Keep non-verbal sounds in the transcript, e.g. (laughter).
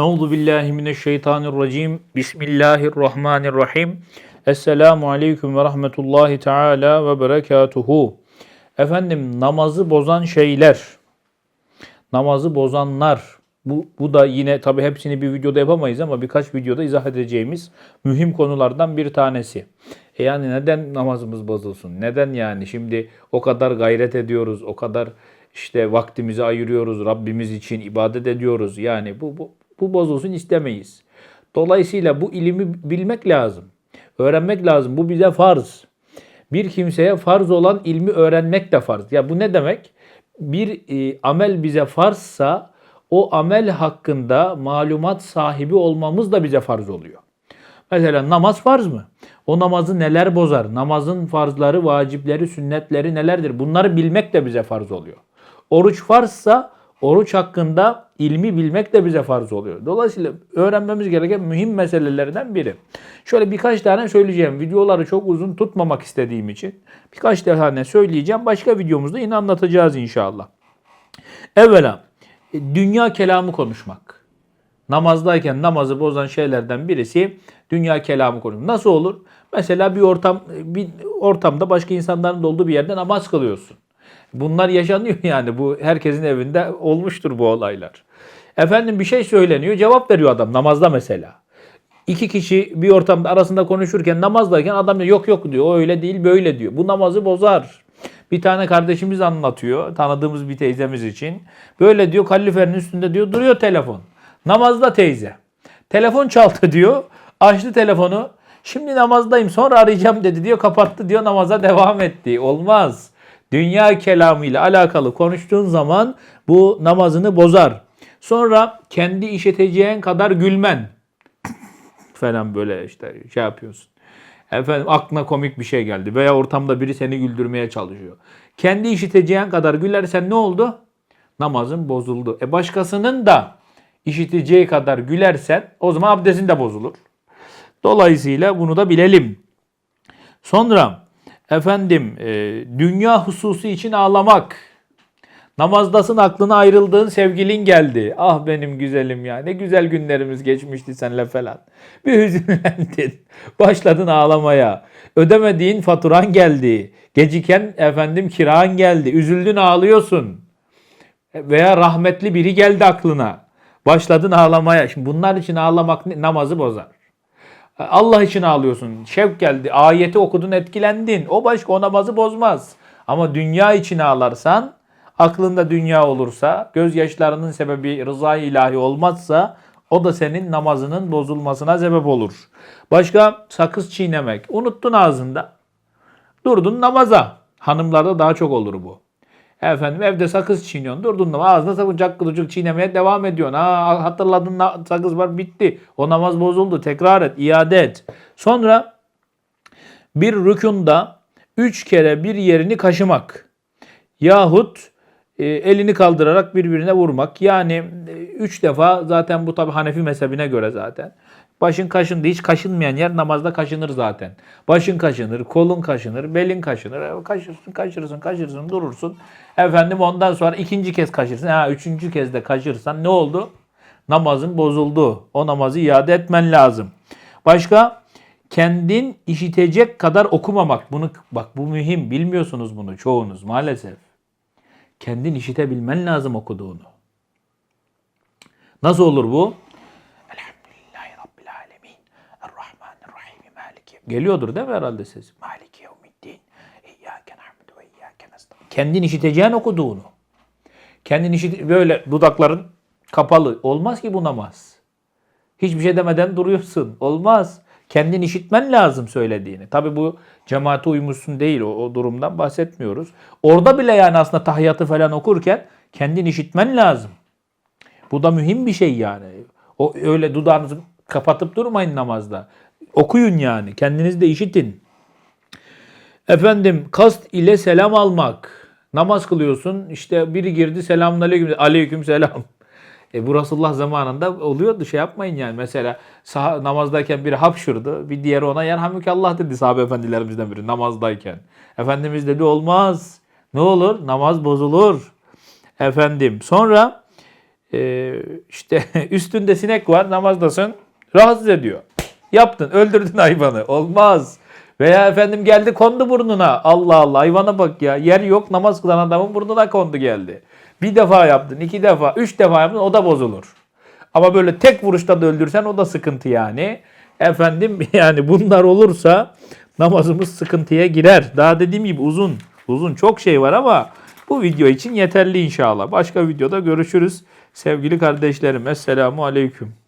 Euzu billahi mineşşeytanirracim. Bismillahirrahmanirrahim. Esselamu aleyküm ve rahmetullahi teala ve berekatuhu. Efendim namazı bozan şeyler, namazı bozanlar. Bu, bu da yine tabi hepsini bir videoda yapamayız ama birkaç videoda izah edeceğimiz mühim konulardan bir tanesi. E yani neden namazımız bozulsun? Neden yani şimdi o kadar gayret ediyoruz, o kadar işte vaktimizi ayırıyoruz, Rabbimiz için ibadet ediyoruz. Yani bu, bu, bu bozulsun istemeyiz. Dolayısıyla bu ilimi bilmek lazım. Öğrenmek lazım. Bu bize farz. Bir kimseye farz olan ilmi öğrenmek de farz. Ya bu ne demek? Bir e, amel bize farzsa o amel hakkında malumat sahibi olmamız da bize farz oluyor. Mesela namaz farz mı? O namazı neler bozar? Namazın farzları, vacipleri, sünnetleri nelerdir? Bunları bilmek de bize farz oluyor. Oruç farzsa oruç hakkında ilmi bilmek de bize farz oluyor. Dolayısıyla öğrenmemiz gereken mühim meselelerden biri. Şöyle birkaç tane söyleyeceğim. Videoları çok uzun tutmamak istediğim için birkaç tane söyleyeceğim. Başka videomuzda yine anlatacağız inşallah. Evvela dünya kelamı konuşmak. Namazdayken namazı bozan şeylerden birisi dünya kelamı konuşmak. Nasıl olur? Mesela bir ortam bir ortamda başka insanların olduğu bir yerde namaz kılıyorsun. Bunlar yaşanıyor (laughs) yani. Bu herkesin evinde olmuştur bu olaylar. Efendim bir şey söyleniyor. Cevap veriyor adam namazda mesela. İki kişi bir ortamda arasında konuşurken namazdayken adam diyor yok yok diyor. O öyle değil böyle diyor. Bu namazı bozar. Bir tane kardeşimiz anlatıyor. Tanıdığımız bir teyzemiz için. Böyle diyor kaloriferin üstünde diyor duruyor telefon. Namazda teyze. Telefon çaldı (laughs) diyor. Açtı telefonu. Şimdi namazdayım sonra arayacağım dedi diyor. Kapattı diyor namaza devam etti. Olmaz. Dünya kelamıyla alakalı konuştuğun zaman bu namazını bozar. Sonra kendi işiteceğin kadar gülmen falan böyle işte şey yapıyorsun. Efendim aklına komik bir şey geldi veya ortamda biri seni güldürmeye çalışıyor. Kendi işiteceğin kadar gülersen ne oldu? Namazın bozuldu. E başkasının da işiteceği kadar gülersen o zaman abdestin de bozulur. Dolayısıyla bunu da bilelim. Sonra efendim e, dünya hususu için ağlamak. Namazdasın aklına ayrıldığın sevgilin geldi. Ah benim güzelim ya ne güzel günlerimiz geçmişti seninle falan. (laughs) Bir hüzünlendin. Başladın ağlamaya. Ödemediğin faturan geldi. Geciken efendim kiran geldi. Üzüldün ağlıyorsun. Veya rahmetli biri geldi aklına. Başladın ağlamaya. Şimdi bunlar için ağlamak namazı bozar. Allah için ağlıyorsun. Şevk geldi. Ayeti okudun etkilendin. O başka o namazı bozmaz. Ama dünya için ağlarsan aklında dünya olursa, gözyaşlarının sebebi rıza ilahi olmazsa o da senin namazının bozulmasına sebep olur. Başka sakız çiğnemek. Unuttun ağzında. Durdun namaza. Hanımlarda daha çok olur bu. Efendim evde sakız çiğniyorsun. Durdun namaz. Ağzına sakız cakılıcık çiğnemeye devam ediyorsun. Ha, hatırladın sakız var bitti. O namaz bozuldu. Tekrar et. iade et. Sonra bir rükunda üç kere bir yerini kaşımak. Yahut e, elini kaldırarak birbirine vurmak. Yani e, üç defa zaten bu tabi Hanefi mezhebine göre zaten. Başın kaşındı. Hiç kaşınmayan yer namazda kaşınır zaten. Başın kaşınır, kolun kaşınır, belin kaşınır. E, kaşırsın, kaşırsın, kaşırsın, durursun. Efendim ondan sonra ikinci kez kaşırsın. Ha, üçüncü kez de kaşırsan ne oldu? Namazın bozuldu. O namazı iade etmen lazım. Başka? Kendin işitecek kadar okumamak. Bunu bak bu mühim. Bilmiyorsunuz bunu çoğunuz maalesef. Kendin işitebilmen lazım okuduğunu. Nasıl olur bu? Geliyordur değil mi herhalde ses? Maliki yevmiddin. İyyâke na'budu ve iyyâke nestaîn. Kendin işiteceğin okuduğunu. Kendin işit böyle dudakların kapalı. Olmaz ki bu namaz. Hiçbir şey demeden duruyorsun. Olmaz. Kendin işitmen lazım söylediğini. Tabi bu cemaate uymuşsun değil o, o durumdan bahsetmiyoruz. Orada bile yani aslında tahiyyatı falan okurken kendin işitmen lazım. Bu da mühim bir şey yani. O öyle dudağınızı kapatıp durmayın namazda. Okuyun yani. Kendiniz de işitin. Efendim kast ile selam almak. Namaz kılıyorsun. İşte biri girdi selamun aleyküm. Aleyküm selam. E bu Resulullah zamanında oluyordu şey yapmayın yani. Mesela sah- namazdayken biri hapşırdı. Bir diğeri ona yerhamdülillah dedi sahabe efendilerimizden biri namazdayken. Efendimiz dedi olmaz. Ne olur? Namaz bozulur. Efendim sonra Ee, işte (laughs) üstünde sinek var namazdasın rahatsız ediyor. Yaptın öldürdün hayvanı olmaz. Veya efendim geldi kondu burnuna. Allah Allah hayvana bak ya. Yer yok namaz kılan adamın burnuna kondu geldi. Bir defa yaptın, iki defa, üç defa yaptın o da bozulur. Ama böyle tek vuruşta da öldürsen o da sıkıntı yani. Efendim (laughs) yani bunlar olursa namazımız sıkıntıya girer. Daha dediğim gibi uzun, uzun çok şey var ama bu video için yeterli inşallah. Başka videoda görüşürüz. Sevgili kardeşlerim, Esselamu Aleyküm.